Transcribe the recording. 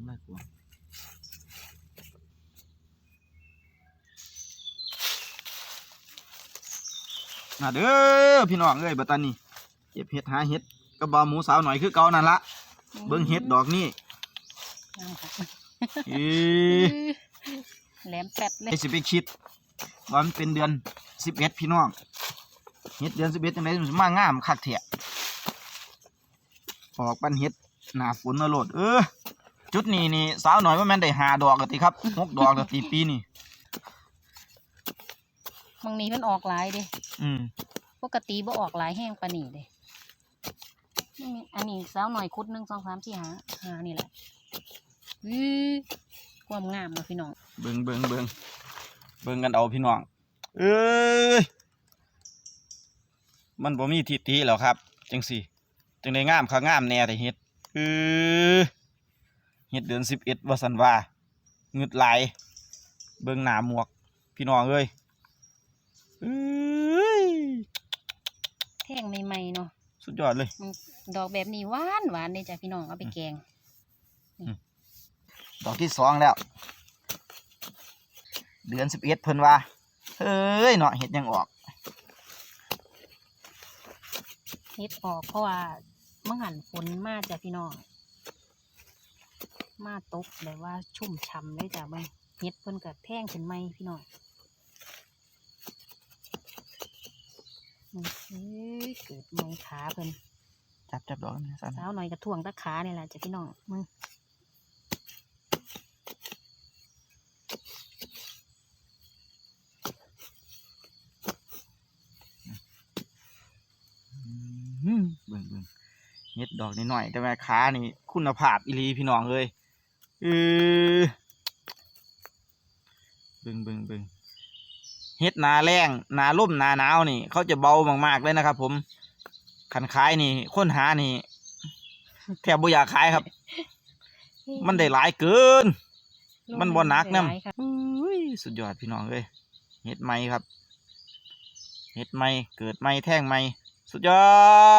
ำไรกวางน่ะเด้อพี่น้องเอ้ยบัดตานี่เก็บเห็ดหาเห็ดก็บ่าวหมูสาวหน่อยคือเก่านั่นละเบิ่งเห็ดดอกนี่งามค่ะเอ้แหลมแป๊บเลยไอ้สิไปคิดว่ามันเป็นเดือนสิบเอ็ดพี่น้องเฮ็ดเดือนสิบเอ็ดจังไดมันสิมางามคักแท้ออกปันเฮ็ดหน้าฝนนะโลดเออ จุดนี้นี่สาวหน่อยว่าแม่นได้หาดอกกะติครับหกดอกกะติปีนี่บางนี้มันออกหลายเด้อืมปกติบ่ออกหลายแห้งปานนี้เด้นี่อันนี้สาวหน่อยคุดหนึ่งสองสามสี่หาหานี่แหละอื้อความงามเนาะพี่น้องเบิ่งเบิ่งเบิ่งเบิ่งกันเอาพี่น้อง เอ้ยมันบ่มีทิฏฐิแล้วครับ จังสี่ จังได้งามข้างามแน่แต่เฮ็ดเออ เฮ็ดเดือนสิบเอ็ดว่าสันว่าเงึดไหลายเบิ่งหน้าหมวก พี่น้องเอ้ยเอ้ยแท่งใหม่ๆเนาะสุดยอดเลยมันดอกแบบนี้หวานหวานเลยจ้ะพี่น้องเอาไปแกงดอกที่สองแล้ว เดือนสิบเอ็ดเพิ่นว่าเฮ้ยเนาะเห็ดยังออกเฮ็ดออกเพราะว่าเมื่อหันฝนมาจ้ะพี่น้อง มาตกแบบว่าชุ่มฉ่ำเลยจ้ะมันเฮ็ดเพิ่นกับแท่งขึ้นไหมพี่น้องอืมเอ้ยเกิดไหมขาเพิ่นจับจับดอกนี่สั่นสาวหน่อยกระถ่วงตะขานี่แหละจ้ะพี่น้องมึงอื้อหือเบิ่งเบิ่งเห็ดดอกนิดหน่อยแต่แม่ค้านี่ คุณภาพอีหลีพี่น้องเลย เออเบิ่งเบิ่งเบิ่งเห็ดหนาแรงหนาล่มหนาหนาวนี่ เขาจะเบามากๆเลยนะครับ ผมขันขายนี่ค้นหานี่แทบบ่อยากขายครับ มันได้หลายเกิน มันบ่หนักนำหลายค่ะอุ้ยสุดยอดพี่น้องเลยเห็ดไหมครับเห็ดไหมเกิดไหมแท่งไหมสุดยอด